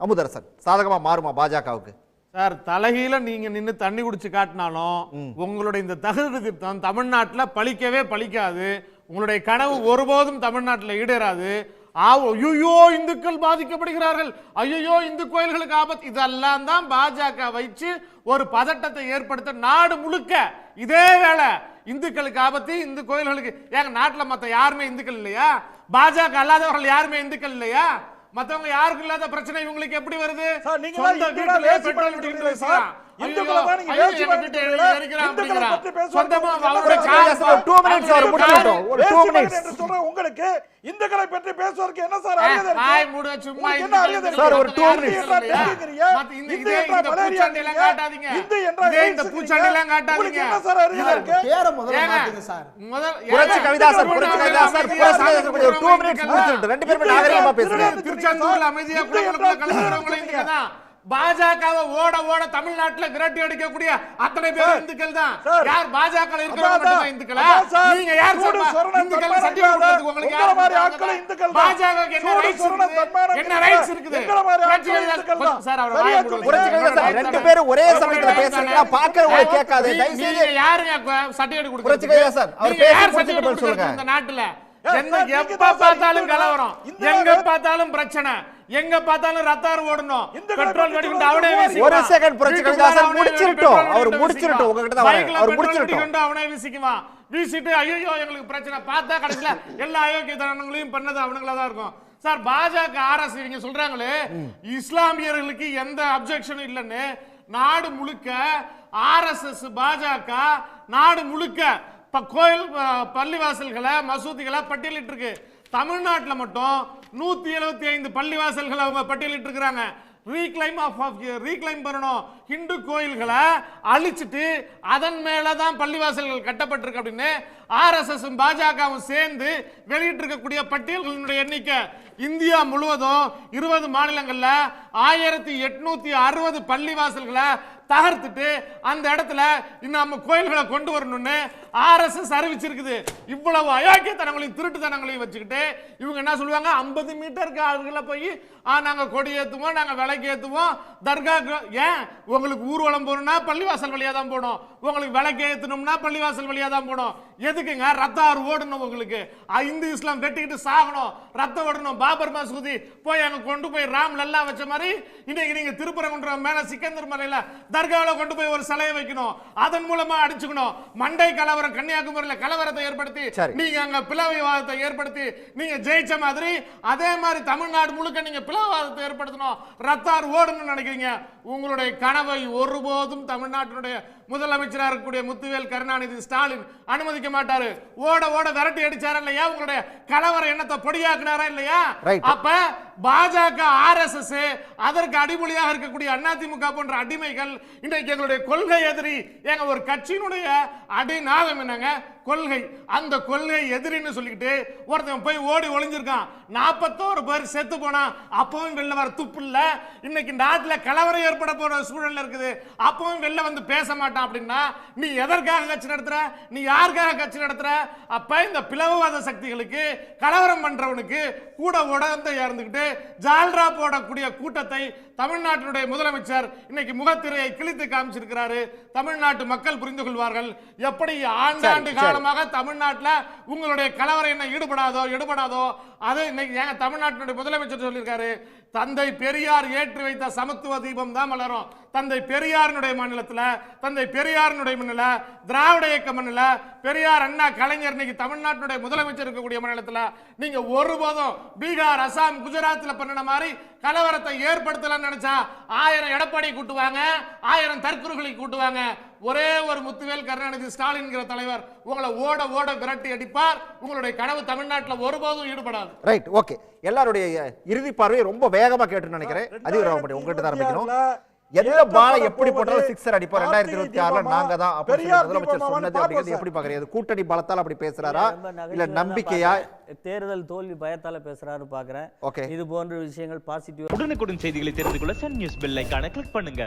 அமுதரசன். சாதகமா மாறுமா பாஜகவுக்கு? சார் தலைகீழ நீங்க நின்னு தண்ணி குடிச்சு காட்டினாலும் உங்களுடைய இந்த தகுதி திட்டம் தமிழ்நாட்டுல பலிக்கவே பலிக்காது உங்களுடைய கனவு ஒருபோதும் தமிழ்நாட்டுல ஈடேறாது. ஐயோ இந்துக்கள் பாதிக்கப்படுகிறார்கள். ஐயோ இந்து கோயில்களுக்கு ஆபத்து. இதெல்லாம் தான் பாஜக வச்சு ஒரு பதட்டத்தை ஏற்படுத்த நாடு முழுக்க இதே வேளை இந்துக்களுக்கு ஆபத்து இந்து கோயில்களுக்கு. ஏங்க நாட்டுல மத்த யாருமே இந்துக்கள் இல்லையா? பாஜக அல்லாதவர்கள் யாருமே இந்துக்கள் இல்லையா? மத்தவங்க யாருக்கும் இல்லாத பிரச்சனை இவங்களுக்கு எப்படி வருது? சார், நீங்க சொந்த வீட்டிலே வேசி பெட்ரோல் இந்துக்களை நீங்க பண்ணிட்டு உங்களுக்கு இந்துக்களை பற்றி பேசுவதற்கு என்ன சார் மூடு, சும்மா உங்களுக்கு என்ன அருகதை சார்? ஒரு two இந்து minutes. என்றால் டெங்குங்கிறீங்க. மத்த இந்த- இந்து பூச்சாண்டி எல்லாம் காட்டாதீங்க. இந்து என்றால் இதே இந்த AIDS பூச்சாண்டி எல்லாம் உங்களுக்கு காட்டாதீங்க. என்ன சார் அருகதை இருக்கு? பேரை முதல்ல ஏங்க, மாத்துங்க சார் முதல்- புரட்சி ஏங்க, கவிதா சார் திருவண்ணாமலை புரட்சி கவிதா சார் அமைதியா புரட்சி கவிதா சார் ஒரு டூ மினிட்ஸ் இந்துக்கள் முடிச்சிட்டு ரெண்டு பேருமே நாகரிகமா பேசுறேன் திருச்செந்தூர்ல அமைதியா கலந்துக்கிறவங்களும் இந்து இந்துக்கள் தான் பாஜகவை ஓட ஓட தமிழ்நாட்டுல விரட்டி அடிக்கக்கூடிய அத்தனை பேர் இந்துக்கள் தான். யார் பாஜக இருக்கிறவங்க இந்துக்களா? நீங்க யார் இந்துக்கள் உங்களுக்கு உங்களை யார் மாதிரி இந்துக்கள். பாஜகவுக்கு என்ன ரைட்ஸ் இருக்குது? ரைட்ஸ் இருக்குது. சார் அவர் ரெண்டு பேரும் ஒரே சமயத்துல பார்க்கறவங்களுக்கு கேட்காது. நீங்க யாருங்க புரட்சி கவிதா சார், அவர் certificate பதில் சொல்லுங்க. இந்த நாட்டுல? சார் பார்த்தாலும்? கலவரம்? எங்க பார்த்தாலும் பிரச்சனை. எங்க பார்த்தாலும் ரத்தார் ஓடணும். இந்துக்களை பெட்ரோல் சொல்றது அவனே ஒரு வீட்டுக்குள்ள கவிதா சார் முடிச்சிருட்டோம். அவர் முடிச்சிருட்டோம். உங்ககிட்ட தான் அவர் முடிச்சிருட்டோம். அவனே வீசிக்குவான். வீசிட்டு ஐயோ எங்களுக்கு பிரச்சனை. பார்த்தா கடைசியில எல்லா அயோக்கியத்தனங்களையும் பண்ணது அவனுங்களா தான் இருக்கும். சார் பாஜக ஆர்எஸ் இவங்க சொல்றாங்களே இஸ்லாமியர்களுக்கு எந்த அப்செக்ஷனும் இல்லைன்னு நாடு முழுக்க ஆர்எஸ்எஸ் பாஜக நாடு முழுக்க இப்ப கோயில் பள்ளிவாசல்களை மசூதிகளை பட்டியலிட்டு இருக்கு தமிழ்நாட்டுல மட்டும் நூத்தி எழுபத்தி ஐந்து பள்ளிவாசல்களை அவங்க பட்டியலிட்டு இருக்கிறாங்க ரீக்ளைம் ஆஃப் ரீக்ளைம் பண்ணணும். ஹிந்து கோயில்களை அழிச்சிட்டு அதன் மேல தான் பள்ளிவாசல்கள் கட்டப்பட்டிருக்கு அப்படின்னு ஆர்எஸ்எஸும் பாஜகவும் சேர்ந்து வெளியிட்டு இருக்கக்கூடிய பட்டியல்களினுடைய எண்ணிக்கை இந்தியா முழுவதும் இருபது மாநிலங்களில் ஆயிரத்தி எட்நூத்தி அறுபது பள்ளிவாசல்களை தகர்த்துட்டு அந்த இடத்துல இன்னும் நம்ம கோயில்களை கொண்டு வரணும்னு ஆர்எஸ்எஸ் அறிவிச்சிருக்குது. இவ்வளவு அயோக்கியத்தனங்களையும் திருட்டுத்தனங்களையும் வச்சுக்கிட்டு இவங்க என்ன சொல்லுவாங்க? ஐம்பது மீட்டருக்கு ஆளுகளை போய் நாங்கள் கொடி ஏற்றுவோம் நாங்கள் விளக்கு ஏற்றுவோம் தர்கா ஏன்? உங்களுக்கு ஊர்வலம் போகணும்னா பள்ளிவாசல் வழியா தான் போகணும். உங்களுக்கு விலைக்கு ஏற்றணும்னா பள்ளிவாசல் வழியா தான் போகணும். எதுக்குங்க? ரத்த ஆறு ஓடணும் உங்களுக்கு. ஆ, இந்து இஸ்லாம் வெட்டிக்கிட்டு சாகணும். ரத்தம் ஓடணும். பாபர் மசூதி போய் அங்கே கொண்டு போய் ராம் லல்லா வச்ச மாதிரி இன்னைக்கு நீங்கள் திருப்பரங்குன்றம் மேலே சிக்கந்தர் மலையில் தர்காவில் கொண்டு போய் ஒரு சிலையை வைக்கணும். அதன் மூலமா அடிச்சுக்கணும். மண்டை கலவரம் கன்னியாகுமரியில கலவரத்தை ஏற்படுத்தி. நீங்க அங்க பிளவுவாதத்தை ஏற்படுத்தி நீங்க ஜெயிச்ச மாதிரி அதே மாதிரி தமிழ்நாடு முழுக்க நீங்க பிளவுவாதத்தை ஏற்படுத்தணும். ரத்தார் ஓடணும்னு நினைக்கிறீங்க. உங்களுடைய கனவை ஒருபோதும் தமிழ்நாட்டினுடைய முதலமைச்சரா இருக்கக்கூடிய முத்துவேல் கருணாநிதி ஸ்டாலின் அனுமதிக்க மாட்டாரு. ஓட ஓட விரட்டி அடிச்சாரா இல்லையா? உங்களுடைய கலவர எண்ணத்தை பொடியாக்குனாரா இல்லையா. அப்ப பாஜக ஆர்எஸ்எஸ் அதற்கு அடிமொழியாக இருக்கக்கூடிய அதிமுக போன்ற அடிமைகள் இன்றைக்கு எங்களுடைய கொள்கை எதிரி எங்க ஒரு கட்சியினுடைய அடிநாதம் என்னங்க? கொள்கை அந்த கொள்கை எதிரின்னு சொல்லிக்கிட்டு ஒருத்தன் போய் ஓடி ஒளிஞ்சிருக்கான். நாற்பத்தோரு பேர் செத்து போனான் அப்பவும் வெளில வர துப்பு இல்லை. இன்னைக்கு நாட்டில் கலவரம் ஏற்பட போகிற சூழல் இருக்குது. அப்பவும் வெளில வந்து பேச மாட்டான் அப்படின்னா நீ எதற்காக கட்சி நடத்துற? நீ யாருக்காக கட்சி நடத்துற? அப்ப இந்த பிளவுவாத சக்திகளுக்கு கலவரம் பண்றவனுக்கு கூட உடந்த இறந்துக்கிட்டு ஜால்ரா போடக்கூடிய கூட்டத்தை தமிழ்நாட்டினுடைய முதலமைச்சர் இன்னைக்கு முகத்திரையை கிழித்து காமிச்சிருக்கிறாரு. தமிழ்நாட்டு மக்கள் புரிந்து கொள்வார்கள். எப்படி ஆண்டாண்டு காலம் காலமாக தமிழ்நாட்டுல உங்களுடைய கலவரம் என்ன? ஈடுபடாதோ ஈடுபடாதோ அது இன்னைக்கு ஏங்க தமிழ்நாட்டினுடைய முதலமைச்சர் சொல்லியிருக்காரு. தந்தை பெரியார் ஏற்றி வைத்த சமத்துவ தீபம் தான் மலரும். தந்தை பெரியாரினுடைய மாநிலத்துல தந்தை பெரியாரினுடைய மண்ணில திராவிட இயக்க மண்ணில பெரியார் அண்ணா கலைஞர் இன்னைக்கு தமிழ்நாட்டினுடைய முதலமைச்சர் இருக்கக்கூடிய மாநிலத்துல நீங்க ஒருபோதும் பீகார் அசாம் குஜராத்ல பண்ணின மாதிரி கலவரத்தை ஏற்படுத்தலாம்னு நினைச்சா ஆயிரம் எடப்பாடி கூட்டுவாங்க ஆயிரம் தற்குறிகளை கூட்டுவாங்க. ஒரே ஒரு முத்துவேல் கருணாநிதி ஸ்டாலின்ங்கிற தலைவர் உங்களை ஓட ஓட விரட்டி அடிப்பார். உங்களுடைய கனவு தமிழ்நாட்டில் ஒருபோதும் ஈடுபடாது. ரைட் ஓகே எல்லாருடைய இறுதி பார்வையை ரொம்ப வேகமா கேட்டுன்னு நினைக்கிறேன். அதிகராமப்படி உங்ககிட்ட தான் ஆரம்பிக்கணும். எந்த பாலை எப்படி போட்டாலும் சிக்ஸர் அடிப்போம் ரெண்டாயிரத்தி இருபத்தி ஆறுல நாங்க தான் முதலமைச்சர் சொன்னது அப்படிங்கிறது எப்படி பாக்குறீங்க கூட்டணி பலத்தால் அப்படி பேசுறாரா? இல்ல நம்பிக்கையா. தேர்தல் தோல்வி பயத்தால பேசுறாரு பாக்குறேன் ஓகே. இது போன்ற விஷயங்கள் பாசிட்டிவ் உடனுக்குடன் செய்திகளை தெரிந்து கொள்ள சன் நியூஸ் பெல் ஐகானை கிளிக் பண்ணுங்க.